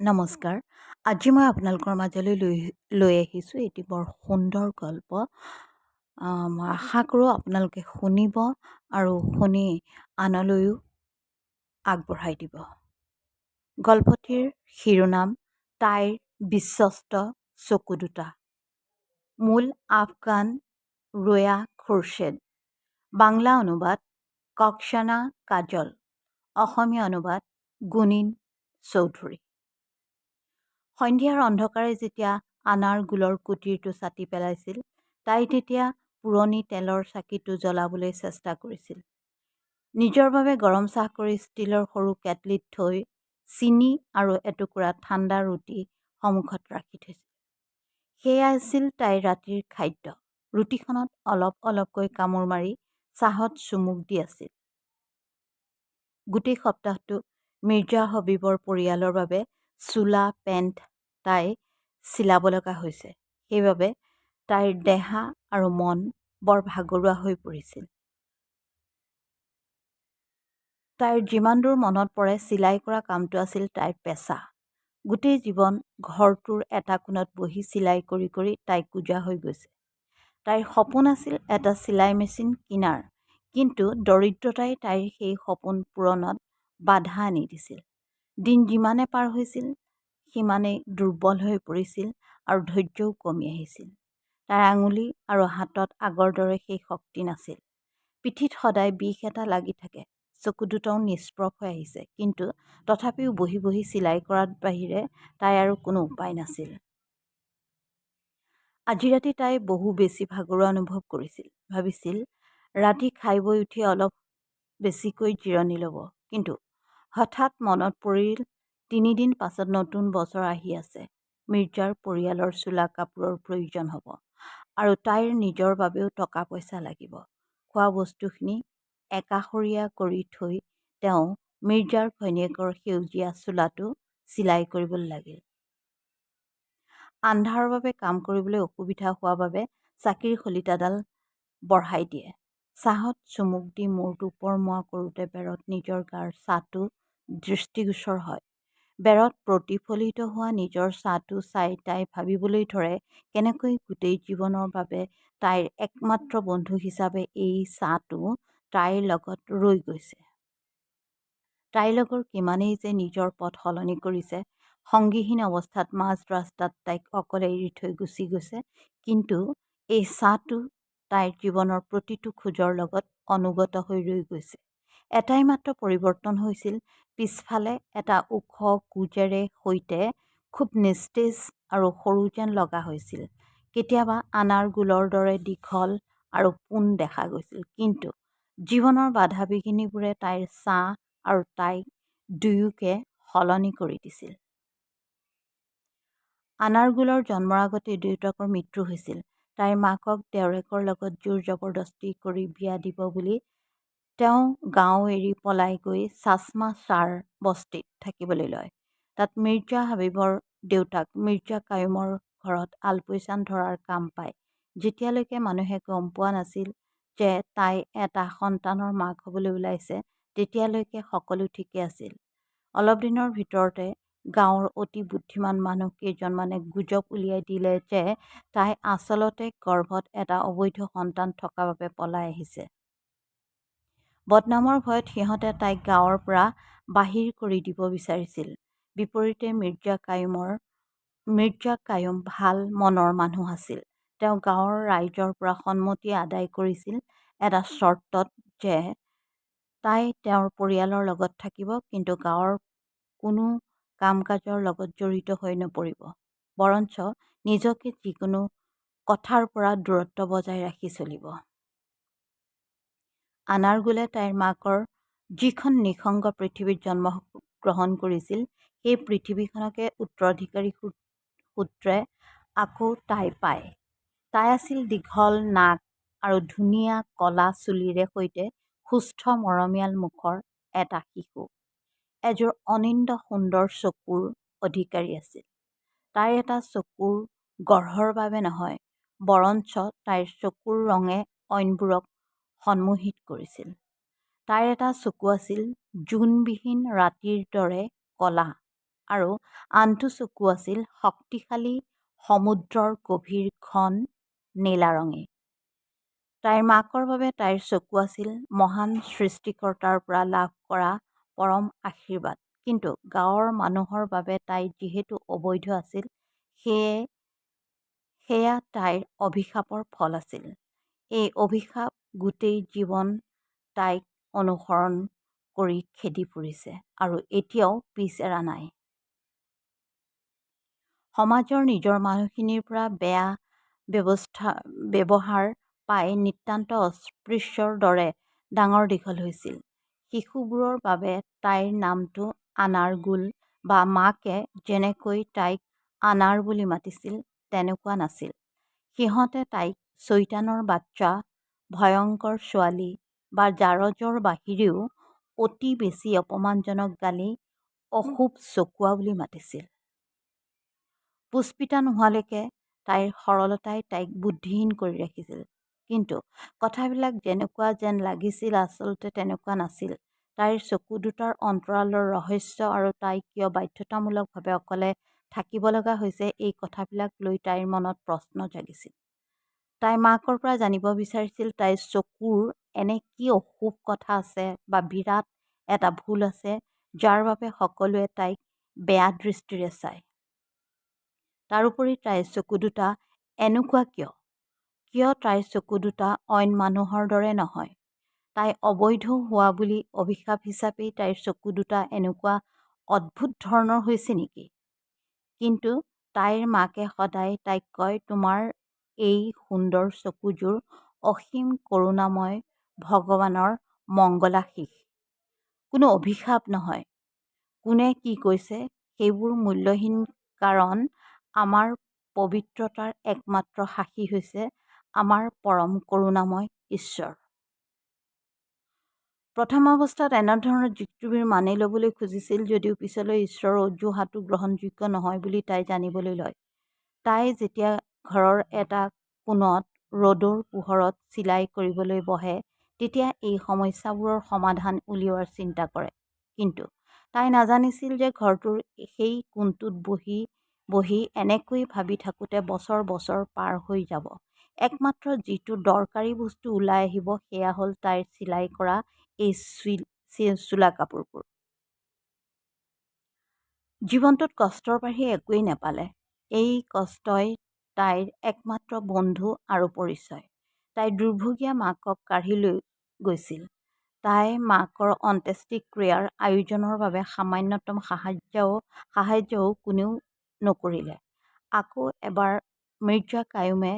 নমস্কাৰ। আজি মই আপোনালোকৰ মাজলৈ লৈ লৈ আহিছোঁ। এটি বৰ সুন্দৰ গল্প। মই আশা কৰোঁ আপোনালোকে শুনিব আৰু শুনি আনলৈও আগবঢ়াই দিব। গল্পটিৰ শিৰোনাম তাইৰ বিশ্বস্ত চকু দুটা। মূল আফগান ৰোয়া খোৰশ্বেদ। বাংলা অনুবাদ ককচানা কাজল। অসমীয়া অনুবাদ গুণিন চৌধুৰী। সন্ধিয়াৰ অন্ধকাৰে যেতিয়া আনাৰ গোলৰ কুটিৰটো ছাটি পেলাইছিল তাই তেতিয়া পুৰণি তেলৰ চাকিটো জ্বলাবলৈ চেষ্টা কৰিছিল। নিজৰ বাবে গৰম চাহ কৰি ষ্টীলৰ সৰু কেটলিত থৈ চিনি আৰু এটুকুৰা ঠাণ্ডা ৰুটি সন্মুখত ৰাখি থৈছিল। সেয়া আছিল তাইৰ ৰাতিৰ খাদ্য। ৰুটিখনত অলপ অলপকৈ কামোৰ মাৰি চাহত চুমুক দি আছিল। গোটেই সপ্তাহটো মিৰ্জা হবিবৰ পৰিয়ালৰ বাবে চোলা পেণ্ট তাই চিলাব লগা হৈছে। সেইবাবে তাইৰ দেহা আৰু মন বৰ ভাগৰুৱা হৈ পৰিছিল। তাইৰ যিমান দূৰ মনত পৰে চিলাই কৰা কামটো আছিল তাইৰ পেচা। গোটেই জীৱন ঘৰটোৰ এটা কোণত বহি চিলাই কৰি কৰি তাই কোজা হৈ গৈছে। তাইৰ সপোন আছিল এটা চিলাই মেচিন কিনাৰ কিন্তু দৰিদ্ৰতাই তাইৰ সেই সপোন পূৰণত বাধা আনি দিছিল। দিন যিমানে পাৰ হৈছিল সিমানেই দুৰ্বল হৈ পৰিছিল আৰু ধৈৰ্যও কমি আহিছিল। তাইৰ আঙুলি আৰু হাতত আগৰ দৰে সেই শক্তি নাছিল। পিঠিত সদায় বিষ এটা লাগি থাকে চকু দুটাও নিষ্প্ৰভ হৈ আহিছে কিন্তু তথাপিও বহি বহি চিলাই কৰাৰ বাহিৰে তাইৰ আৰু কোনো উপায় নাছিল। আজি ৰাতি তাই বহু বেছি ভাগৰুৱা অনুভৱ কৰিছিল। ভাবিছিল ৰাতি খাই বৈ উঠি অলপ বেছিকৈ জিৰণি ল'ব কিন্তু হঠাৎ মনত পৰিল তিনিদিন পাছত নতুন বছৰ আহি আছে। মিৰ্জাৰ পৰিয়ালৰ চোলা কাপোৰৰ প্ৰয়োজন হ'ব আৰু তাইৰ নিজৰ বাবেও টকা পইচা লাগিব। খোৱা বস্তুখিনি একাষৰীয়া কৰি থৈ তেওঁ মিৰ্জাৰ ঘৈণীয়েকৰ সেউজীয়া চোলাটো চিলাই কৰিবলৈ লাগিল। আন্ধাৰৰ বাবে কাম কৰিবলৈ অসুবিধা হোৱা বাবে চাকিৰ শলিতাডাল বঢ়াই দিয়ে। চাহত চুমুক দি মূৰটো ওপৰমুৱা কৰোঁতে বেৰত নিজৰ গাৰ ছাঁটো দৃষ্টিগোচৰ হয়। বেৰত প্ৰতিফলিত হোৱা নিজৰ ছাঁটো চাই তাই ভাবিবলৈ ধৰে কেনেকৈ গোটেই জীৱনৰ বাবে তাইৰ একমাত্ৰ বন্ধু হিচাপে এই ছাঁটো তাইৰ লগত ৰৈ গৈছে। তাইৰ লগৰ কিমানেই যে নিজৰ পথ সলনি কৰিছে সংগীহীন অৱস্থাত মাজ ৰাস্তাত তাইক অকলে এৰি থৈ গুচি গৈছে কিন্তু এই ছাঁটো তাইৰ জীৱনৰ প্ৰতিটো খোজৰ লগত অনুগত হৈ ৰৈ গৈছে। এটাই মাত্ৰ পৰিৱৰ্তন হৈছিল। পিছফালে এটা ওখ কোজেৰে সৈতে খুব নিস্তেজ আৰু সৰু যেন লগা হৈছিল। কেতিয়াবা আনাৰ গোলৰ দৰে দীঘল আৰু পোন দেখা গৈছিল। কিন্তু জীৱনৰ বাধা বিঘিনিবোৰে তাইৰ ছাঁ আৰু তাইক দুয়োকে সলনি কৰি দিছিল। আনাৰগুলৰ জন্মৰ আগতেই দেউতাকৰ মৃত্যু হৈছিল। তাইৰ মাকক দেওৰেকৰ লগত জোৰ জবৰদস্তি কৰি বিয়া দিব বুলি তেওঁ গাঁও এৰি পলাই গৈ চাচমা শ্বাৰ বস্তিত থাকিবলৈ লয়। তাত মিৰ্জা হাবিবৰ দেউতাক মিৰ্জা কায়ুমৰ ঘৰত আলপৈচান ধৰাৰ কাম পায়। যেতিয়ালৈকে মানুহে গম পোৱা নাছিল যে তাই এটা সন্তানৰ মাক হ'বলৈ ওলাইছে তেতিয়ালৈকে সকলো ঠিকে আছিল। অলপ দিনৰ ভিতৰতে গাঁৱৰ অতি বুদ্ধিমান মানুহ কেইজনমানে গুজব উলিয়াই দিলে যে তাই আচলতে গৰ্ভত এটা অবৈধ সন্তান থকা বাবে পলাই আহিছে। বদনামৰ ভয়ত সিহঁতে তাইক গাঁৱৰ পৰা বাহিৰ কৰি দিব বিচাৰিছিল। বিপৰীতে মিৰ্জা কায়ুমৰ মিৰ্জা কায়ুম ভাল মনৰ মানুহ আছিল। তেওঁ গাঁৱৰ ৰাইজৰ পৰা সন্মতি আদায় কৰিছিল এটা চৰ্তত যে তাই তেওঁৰ পৰিয়ালৰ লগত থাকিব কিন্তু গাঁৱৰ কোনো কাম কাজৰ লগত জড়িত হৈ নপৰিব। বৰঞ্চ নিজকে যিকোনো কথাৰ পৰা দূৰত্ব বজাই ৰাখি চলিব। আনাৰগুলে তাইৰ মাকৰ যিখন নিঃসংগ পৃথিৱীত জন্মগ্ৰহণ কৰিছিল সেই পৃথিৱীখনকে উত্তৰাধিকাৰী সূত্ৰে আকৌ তাই পায়। তাই আছিল দীঘল নাক আৰু ধুনীয়া কলা চুলিৰে সৈতে সুস্থ মৰমীয়াল মুখৰ এটা শিশু। এযোৰ অনিন্দ সুন্দৰ চকুৰ অধিকাৰী আছিল। তাইৰ এটা চকুৰ গঢ়ৰ বাবে নহয় বৰঞ্চ তাইৰ চকুৰ ৰঙে অইনবোৰক সন্মোহিত কৰিছিল তাইৰ এটা চকু আছিল জোনবিহীন ৰাতিৰ দৰে কলা আৰু আনটো চকু আছিল শক্তিশালী সমুদ্ৰৰ গভীৰ ঘন নীলা ৰঙী। তাইৰ মাকৰ বাবে তাইৰ চকু আছিল মহান সৃষ্টিকৰ্তাৰ পৰা লাভ কৰা পৰম আশীৰ্বাদ। কিন্তু গাঁৱৰ মানুহৰ বাবে তাই যিহেতু অবৈধ আছিল, সেয়া তাইৰ অভিশাপৰ ফল আছিল। এই অভিশাপ গোটেই জীৱন তাইক অনুসৰণ কৰি খেদি ফুৰিছে আৰু এতিয়াও পিছ এৰা নাই। সমাজৰ নিজৰ মানুহখিনিৰ পৰা বেয়া ব্যৱহাৰ পাই নিতান্ত অস্পৃশ্যৰ দৰে ডাঙৰ-দীঘল হৈছিল। শিশুবোৰৰ বাবে তাইৰ নামটো আনাৰগুল বা মাকে যেনেকৈ তাইক আনাৰ বুলি মাতিছিল তেনেকুৱা নাছিল। সিহঁতে তাইক চৈতানৰ বাচ্চা, ভয়ংকৰ ছোৱালী বা জাৰজৰ বাহিৰেও অতি বেছি অপমানজনক গালি অশুভ চকুৱা বুলি মাতিছিল। পুষ্পিতা নোহোৱালৈকে তাইৰ সৰলতাই তাইক বুদ্ধিহীন কৰি ৰাখিছিল। কিন্তু কথাবিলাক যেনেকুৱা যেন লাগিছিল আচলতে তেনেকুৱা নাছিল। তাইৰ চকু দুটাৰ অন্তৰালৰ ৰহস্য আৰু তাই কিয় বাধ্যতামূলকভাৱে অকলে থাকিব লগা হৈছে এই কথাবিলাক লৈ তাইৰ মনত প্ৰশ্ন জাগিছিল। তাই মাকৰ পৰা জানিব বিচাৰিছিল তাইৰ চকুৰ এনে কি অশুভ কথা আছে বা বিৰাট এটা ভুল আছে যাৰ বাবে সকলোৱে তাইক বেয়া দৃষ্টিৰে চায়। তাৰোপৰি তাইৰ চকু দুটা এনেকুৱা কিয়? কিয় তাইৰ চকু দুটা অইন মানুহৰ দৰে নহয়? তাই অবৈধ হোৱা বুলি অভিশাপ হিচাপেই তাইৰ চকু দুটা এনেকুৱা অদ্ভুত ধৰণৰ হৈছে নেকি? কিন্তু তাইৰ মাকে সদায় তাইক কয় তোমাৰ এই সুন্দৰ চকুযোৰ অসীম কৰুণাময় ভগৱানৰ মংগলাশীষ। কোনো অভিশাপ নহয়। কোনে কি কৈছে সেইবোৰ মূল্যহীন কাৰণ আমাৰ পবিত্ৰতাৰ একমাত্ৰ সাক্ষী হৈছে আমাৰ পৰম কৰুণাময় ঈশ্বৰ। প্ৰথম অৱস্থাত এনেধৰণৰ যুক্তিবোৰ মানি লবলৈ খুজিছিল যদিও পিছলৈ ঈশ্বৰৰ অজুহাতো গ্ৰহণযোগ্য নহয় বুলি তাই জানিবলৈ লয়। তাই যেতিয়া ঘৰৰ এটা কোণত ৰ'দৰ পোহৰত চিলাই কৰিবলৈ বহে তেতিয়া এই সমস্যাবোৰৰ সমাধান উলিওৱাৰ চিন্তা কৰে। কিন্তু তাই নাজানিছিল যে ঘৰটোৰ সেই কোণটোত বহি বহি এনেকৈ ভাবি থাকোঁতে বছৰ বছৰ পাৰ হৈ যাব। একমাত্ৰ যিটো দৰকাৰী বস্তু ওলাই আহিব সেয়া হ'ল তাইৰ চিলাই কৰা এই চোলা কাপোৰবোৰ। জীৱনটোত কষ্টৰ বাহিৰে একোৱেই নেপালে। এই কষ্টই তাইৰ একমাত্ৰ বন্ধু আৰু পৰিচয়। তাই দুৰ্ভগীয়া মাকক কাঢ়ি লৈ গৈছিল। তাই মাকৰ অন্ত্যেষ্টিক্ৰিয়াৰ আয়োজনৰ বাবে সামান্যতম সাহায্যও কোনেও নকৰিলে। আকৌ এবাৰ মিৰ্জা কাইয়ুমে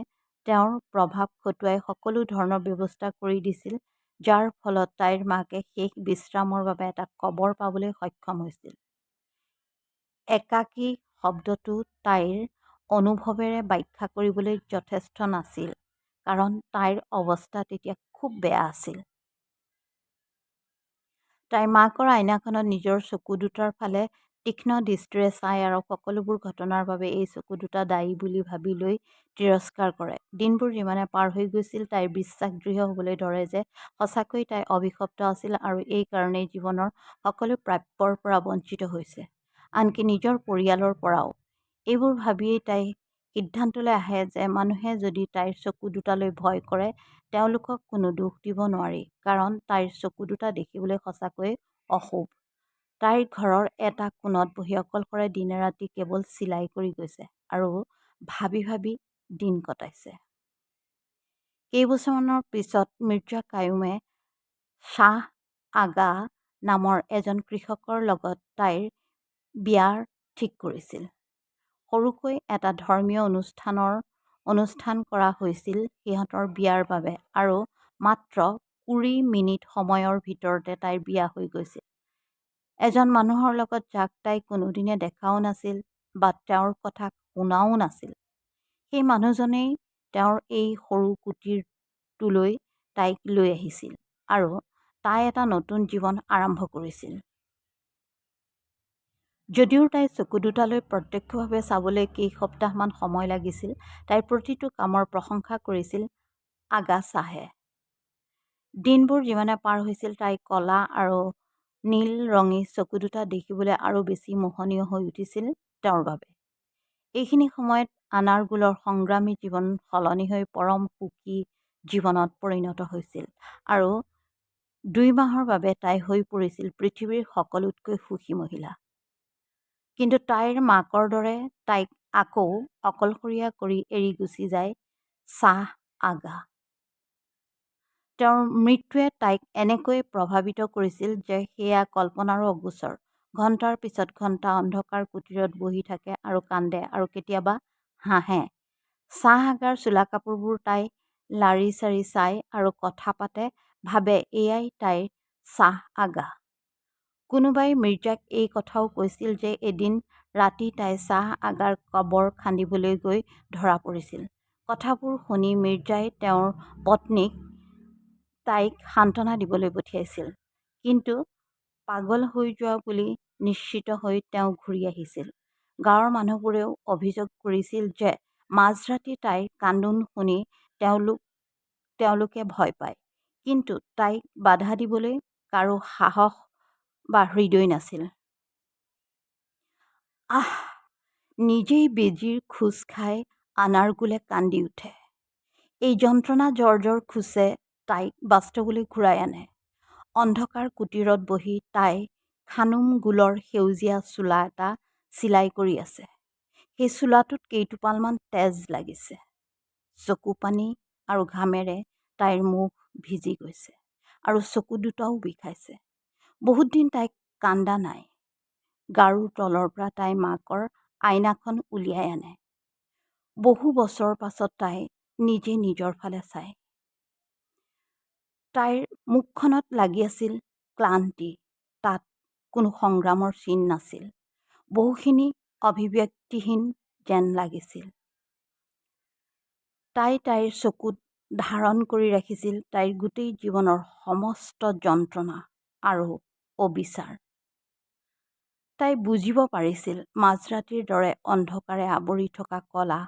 তেওঁৰ প্ৰভাৱ খটুৱাই সকলো ধৰণৰ ব্যৱস্থা কৰি দিছিল যাৰ ফলত তাইৰ মাকে শেষ বিশ্ৰামৰ বাবে এটা কবৰ পাবলৈ সক্ষম হৈছিল। একাকী শব্দটো তাইৰ অনুভৱেৰে ব্যাখ্যা কৰিবলৈ যথেষ্ট নাছিল কাৰণ তাইৰ অৱস্থা তেতিয়া খুব বেয়া আছিল। তাই মাকৰ আইনাখনত নিজৰ চকু দুটাৰ ফালে তীক্ষ্ণ দৃষ্টিৰে চায় আৰু সকলোবোৰ ঘটনাৰ বাবে এই চকু দুটা দায়ী বুলি ভাবি লৈ তিৰস্কাৰ কৰে। দিনবোৰ যিমানে পাৰ হৈ গৈছিল তাইৰ বিশ্বাস দৃঢ় হ'বলৈ ধৰে যে সঁচাকৈয়ে তাই অভিশপ্ত আছিল আৰু এই কাৰণেই জীৱনৰ সকলো প্ৰাপ্যৰ পৰা বঞ্চিত হৈছে, আনকি নিজৰ পৰিয়ালৰ পৰাও। এইবোৰ ভাবিয়েই তাই সিদ্ধান্তলৈ আহে যে মানুহে যদি তাইৰ চকু দুটালৈ ভয় কৰে তেওঁলোকক কোনো দোষ দিব নোৱাৰি কাৰণ তাইৰ চকু দুটা দেখিবলৈ সঁচাকৈয়ে অশুভ। তাই ঘৰৰ এটা কোণত বহি অকলশৰে দিনে-ৰাতি কেৱল চিলাই কৰি গৈছে আৰু ভাবি ভাবি দিন কটাইছে। কেইবছৰমানৰ পিছত মিৰ্জা কাইয়ুমে শ্বাহ আগা নামৰ এজন কৃষকৰ লগত তাইৰ বিয়াৰ ঠিক কৰিছিল। সৰুকৈ এটা ধৰ্মীয় অনুষ্ঠান কৰা হৈছিল সিহঁতৰ বিয়াৰ বাবে আৰু মাত্ৰ কুৰি মিনিট সময়ৰ ভিতৰতে তাইৰ বিয়া হৈ গৈছিল। এজন মানুহৰ লগত যাক তাই কোনোদিনে দেখাও নাছিল বা তেওঁৰ কথা শুনাও নাছিল। সেই মানুহজনেই তেওঁৰ এই সৰু কুটীৰটোলৈ তাইক লৈ আহিছিল আৰু তাই এটা নতুন জীৱন আৰম্ভ কৰিছিল। যদিও তাইৰ চকু দুটালৈ প্ৰত্যক্ষভাৱে চাবলৈ কেইসপ্তাহমান সময় লাগিছিল, তাইৰ প্ৰতিটো কামৰ প্ৰশংসা কৰিছিল আগা শ্বাহে। দিনবোৰ যিমানে পাৰ হৈছিল তাই কলা আৰু নীল ৰঙী চকু দুটা দেখিবলৈ আৰু বেছি মোহনীয় হৈ উঠিছিল তেওঁৰ বাবে। এইখিনি সময়ত আনাৰগুলৰ সংগ্ৰামী জীৱন সলনি হৈ পৰম সুখী জীৱনত পৰিণত হৈছিল আৰু দুই মাহৰ বাবে তাই হৈ পৰিছিল পৃথিৱীৰ সকলোতকৈ সুখী মহিলা। কিন্তু তাইৰ মাকৰ দৰে তাইক আকৌ অকলশৰীয়া কৰি এৰি গুচি যায় শ্বাহ আগা। তেওঁৰ মৃত্যুৱে তাইক এনেকৈ প্ৰভাৱিত কৰিছিল যে সেয়া কল্পনাৰো অগোচৰ। ঘণ্টাৰ পিছত ঘণ্টা অন্ধকাৰ কুটীৰত বহি থাকে আৰু কান্দে আৰু কেতিয়াবা হাঁহে। শ্বাহ আগাৰ চোলাকাপোৰবোৰ তাই লাৰি চাৰি চায় আৰু কথা পাতে ভাবে এয়াই তাইৰ শ্বাহ আগা। কোনোবাই মিৰ্জাক এই কথাও কৈছিল যে এদিন ৰাতি তাই শ্বাহ আগাৰ কবৰ খান্দিবলৈ গৈ ধৰা পৰিছিল। কথাবোৰ শুনি মিৰ্জাই তেওঁৰ পত্নীক তাইক সান্ত্বনা দিবলৈ পঠিয়াইছিল। কিন্তু পাগল হৈ যোৱা বুলি নিশ্চিত হৈ তেওঁ ঘূৰি আহিছিল। গাঁৱৰ মানুহবোৰেও অভিযোগ কৰিছিল যে মাজৰাতি তাইৰ কান্দোন শুনি তেওঁলোকে ভয় পায়। কিন্তু তাইক বাধা দিবলৈ কাৰো সাহস বা হৃদয় নাছিল। আহ নিজেই বেজীৰ খোঁচ খাই আনাৰগুলে কান্দি উঠে। এই যন্ত্ৰণা জৰ্জৰ খোঁচে তাইক বাস্তৱলৈ ঘূৰাই আনে। অন্ধকাৰ কুটীৰত বহি তাই খানুম গুলৰ সেউজীয়া চোলা এটা চিলাই কৰি আছে। সেই চোলাটোত কেইটোপালমান তেজ লাগিছে। চকু পানী আৰু ঘামেৰে তাইৰ মুখ ভিজি গৈছে আৰু চকু দুটাও বিষাইছে। বহুত দিন তাই কান্দা নাই। গাৰুৰ তলৰ পৰা তাই মাকৰ আইনাখন উলিয়াই আনে। বহু বছৰৰ পাছত তাই নিজে নিজৰ ফালে চায়। তাইৰ মুখখনত লাগি আছিল ক্লান্তি। তাত কোনো সংগ্ৰামৰ চিন নাছিল। বহুখিনি অভিব্যক্তিহীন যেন লাগিছিল। তাই তাইৰ চকুত ধাৰণ কৰি ৰাখিছিল তাইৰ গোটেই জীৱনৰ সমস্ত যন্ত্ৰণা আৰু অবিচাৰ। তাই বুজিব পাৰিছিল মাজৰাতিৰ দৰে অন্ধকাৰে আৱৰি থকা কলা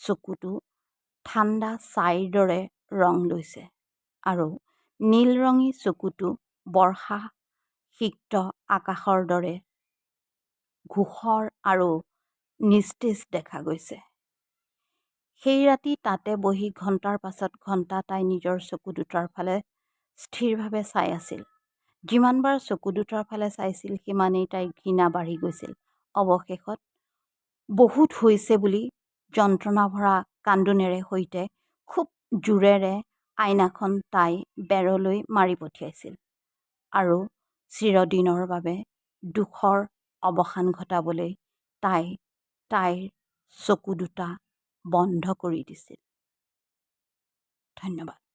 চকুটো ঠাণ্ডা ছাইৰ দৰে ৰং লৈছে আৰু নীলৰঙী চকুটো বৰ্ষা সিক্ত আকাশৰ দৰে ধূসৰ আৰু নিস্তেজ দেখা গৈছে। সেই ৰাতি তাতে বহি ঘণ্টাৰ পাছত ঘণ্টা তাই নিজৰ চকু দুটাৰ ফালে স্থিৰভাৱে চাই আছিল। যিমানবাৰ চকু দুটাৰ ফালে চাইছিল সিমানেই তাইৰ ঘৃণা বাঢ়ি গৈছিল। অৱশেষত বহুত হৈছে বুলি যন্ত্ৰণাভৰা কান্দোনেৰে সৈতে খুব জোৰেৰে আইনাখন তাই বেৰলৈ মাৰি পঠিয়াইছিল আৰু চিৰদিনৰ বাবে দুখৰ অৱসান ঘটাবলৈ তাই তাইৰ চকু দুটা বন্ধ কৰি দিছিল। ধন্যবাদ।